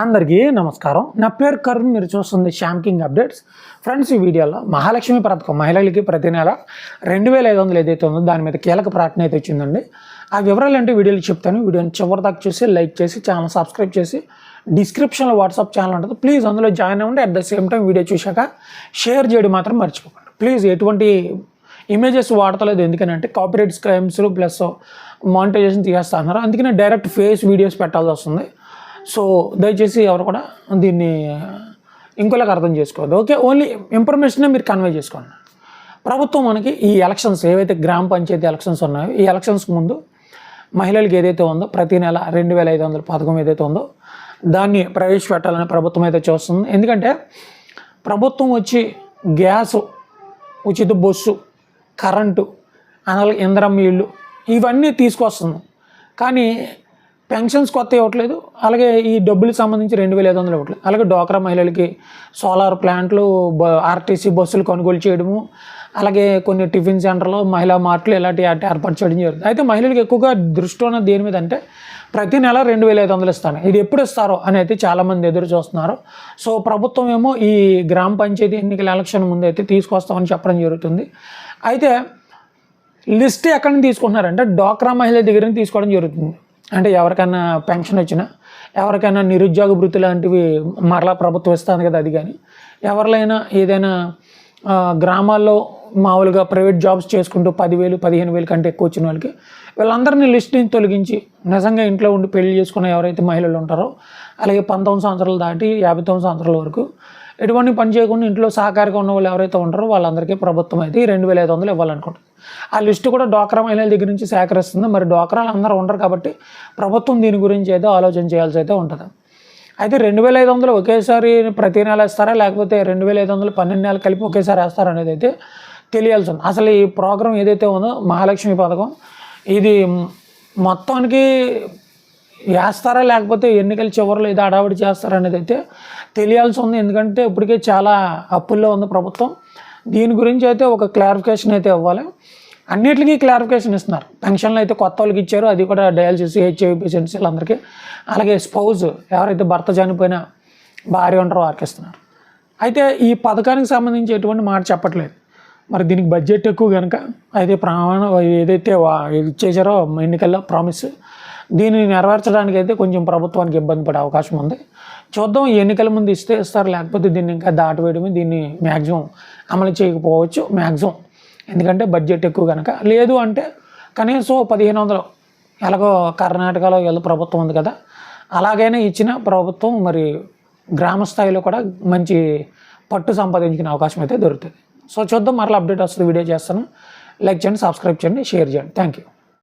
అందరికీ నమస్కారం. నా పేరు కరుణ్ మీరు చూస్తుంది శ్యామ్ కింగ్ అప్డేట్స్ ఫ్రెండ్స్ ఈ వీడియోలో మహాలక్ష్మి పథకం మహిళలకి ప్రతి నెల రెండు వేల ఐదు వందలు ఏదైతే ఉందో దాని మీద కీలక ప్రకటన అయితే వచ్చిందండి. ఆ వివరాలు అంటే వీడియోలు చెప్తాను. వీడియోని చివరి దాకా చూసి లైక్ చేసి ఛానల్ సబ్స్క్రైబ్ చేసి డిస్క్రిప్షన్లో వాట్సాప్ ఛానల్ ఉంటుంది. ప్లీజ్ అందులో జాయిన్ అవ్వండి. At the same time video చూశాక షేర్ చేయడం మాత్రం మర్చిపోకండి. ప్లీజ్ ఎటువంటి ఇమేజెస్ వాడతలేదు. ఎందుకనంటే కాపీరైట్ స్క్రైమ్స్ ప్లస్ మానిటైజేషన్ తీసేస్తా అన్నారు. అందుకనే డైరెక్ట్ ఫేస్ వీడియోస్ పెట్టాల్సి వస్తుంది. సో దయచేసి ఎవరు కూడా దీన్ని ఇంకోలాగా అర్థం చేసుకోవద్దు. ఓకే ఓన్లీ ఇన్ఫర్మేషన్ మీరు కన్వే చేసుకోండి. ప్రభుత్వం మనకి ఈ ఎలక్షన్స్ ఏవైతే గ్రామ పంచాయతీ ఎలక్షన్స్ ఉన్నాయో ఈ ఎలక్షన్స్కి ముందు మహిళలకు ఏదైతే ఉందో ప్రతి నెల రెండు వేల ఐదు వందల పథకం ఏదైతే ఉందో దాన్ని ప్రవేశపెట్టాలని ప్రభుత్వం అయితే చూస్తుంది. ఎందుకంటే ప్రభుత్వం వచ్చి గ్యాసు ఉచిత బస్సు కరెంటు అలాగే ఇంధనం ఇల్లు ఇవన్నీ తీసుకొస్తుంది. కానీ పెన్షన్స్ కొత్త ఇవ్వట్లేదు. అలాగే ఈ డబ్బులకు సంబంధించి రెండు వేల ఐదు వందలు ఇవ్వట్లేదు. అలాగే డోక్రా మహిళలకి సోలార్ ప్లాంట్లు బ ఆర్టీసీ బస్సులు కొనుగోలు చేయడము అలాగే కొన్ని టిఫిన్ సెంటర్లు మహిళా మార్ట్లు ఇలాంటి వాటి ఏర్పాటు చేయడం జరుగుతుంది అయితే మహిళలకు ఎక్కువగా దృష్టి ఉన్నది దేని మీద అంటే ప్రతి నెల రెండు వేల ఐదు వందలు ఇస్తాను. ఇది ఎప్పుడు ఇస్తారో అని అయితే చాలామంది ఎదురు చూస్తున్నారు. సో ప్రభుత్వం ఏమో ఈ గ్రామ పంచాయతీ ఎన్నికల ఎలక్షన్ ముందు అయితే తీసుకొస్తామని చెప్పడం జరుగుతుంది. అయితే లిస్ట్ ఎక్కడి నుంచి తీసుకుంటున్నారంటే డోక్రా మహిళల దగ్గర నుంచి తీసుకోవడం జరుగుతుంది. అంటే ఎవరికైనా పెన్షన్ వచ్చినా ఎవరికైనా నిరుద్యోగ వృత్తి లాంటివి మరలా ప్రభుత్వం ఇస్తుంది కదా అది కానీ ఎవరిలైనా ఏదైనా గ్రామాల్లో మామూలుగా ప్రైవేట్ జాబ్స్ చేసుకుంటూ పదివేలు పదిహేను వేలు కంటే ఎక్కువ వచ్చిన వాళ్ళకి వీళ్ళందరినీ లిస్ట్ నుంచి తొలగించి నిజంగా ఇంట్లో ఉండి పెళ్ళి చేసుకున్న ఎవరైతే మహిళలు ఉంటారో అలాగే పంతొమ్మిది సంవత్సరాలు దాటి యాభై తొమ్మిది సంవత్సరాల వరకు ఎటువంటి పని చేయకుండా ఇంట్లో సహకారిగా ఉన్న వాళ్ళు ఎవరైతే ఉంటారో వాళ్ళందరికీ ప్రభుత్వం అయితే ఈ రెండు వేల ఐదు వందలు ఇవ్వాలనుకుంటుంది. ఆ లిస్టు కూడా డోక్రా మహిళల దగ్గర నుంచి సేకరిస్తుంది. మరి డోక్రాలు అందరూ ఉండరు కాబట్టి ప్రభుత్వం దీని గురించి అయితే ఆలోచన చేయాల్సి అయితే ఉంటుంది. అయితే రెండు వేల ఐదు వందలు ఒకేసారి ప్రతి నెల ఇస్తారా లేకపోతే రెండు వేల ఐదు వందలు పన్నెండు నెలలు కలిపి ఒకేసారి వేస్తారా అనేది అయితే తెలియాల్సి ఉంది. అసలు ఈ ప్రోగ్రాం ఏదైతే ఉందో మహాలక్ష్మి పథకం ఇది మొత్తానికి వేస్తారా లేకపోతే ఎన్నికల చివరిలో ఇది అడావిడి చేస్తారా అనేది అయితే తెలియాల్సి ఉంది. ఎందుకంటే ఇప్పటికే చాలా అప్పుల్లో ఉంది ప్రభుత్వం. దీని గురించి అయితే ఒక క్లారిఫికేషన్ అయితే ఇవ్వాలి. అన్నిటికీ క్లారిఫికేషన్ ఇస్తున్నారు. పెన్షన్లు అయితే కొత్త వాళ్ళకి ఇచ్చారు. అది కూడా డయాలసిస్ హెచ్ఐవి పేషెంట్స్ వీళ్ళందరికీ. అలాగే స్పౌజ్ ఎవరైతే భర్త చనిపోయినా భార్య ఉంటారో వారికి ఇస్తున్నారు అయితే ఈ పథకానికి సంబంధించి ఎటువంటి మాట చెప్పట్లేదు. మరి దీనికి బడ్జెట్ ఎక్కువ కనుక అయితే ప్రమాణం ఏదైతే ఇచ్చేసారో ఎన్నికల్లో ప్రామిస్ దీన్ని నెరవేర్చడానికి అయితే కొంచెం ప్రభుత్వానికి ఇబ్బంది పడే అవకాశం ఉంది. చూద్దాం ఎన్నికల ముందు ఇస్తే ఇస్తారు లేకపోతే దీన్ని ఇంకా దాటివేయడమే దీన్ని మ్యాక్సిమం అమలు చేయకపోవచ్చు మ్యాక్సిమం ఎందుకంటే బడ్జెట్ ఎక్కువ కనుక లేదు అంటే కనీసం పదిహేను వందలు ఎలాగో కర్ణాటకలో ఏదో ప్రభుత్వం ఉంది కదా అలాగైనా ఇచ్చిన ప్రభుత్వం మరి గ్రామ స్థాయిలో కూడా మంచి పట్టు సంపాదించిన అవకాశం అయితే దొరుకుతుంది. సో చూద్దాం మరలా అప్డేట్ వస్తుంది వీడియో చేస్తాను. లైక్ చేయండి సబ్స్క్రైబ్ చేయండి షేర్ చేయండి. Thank you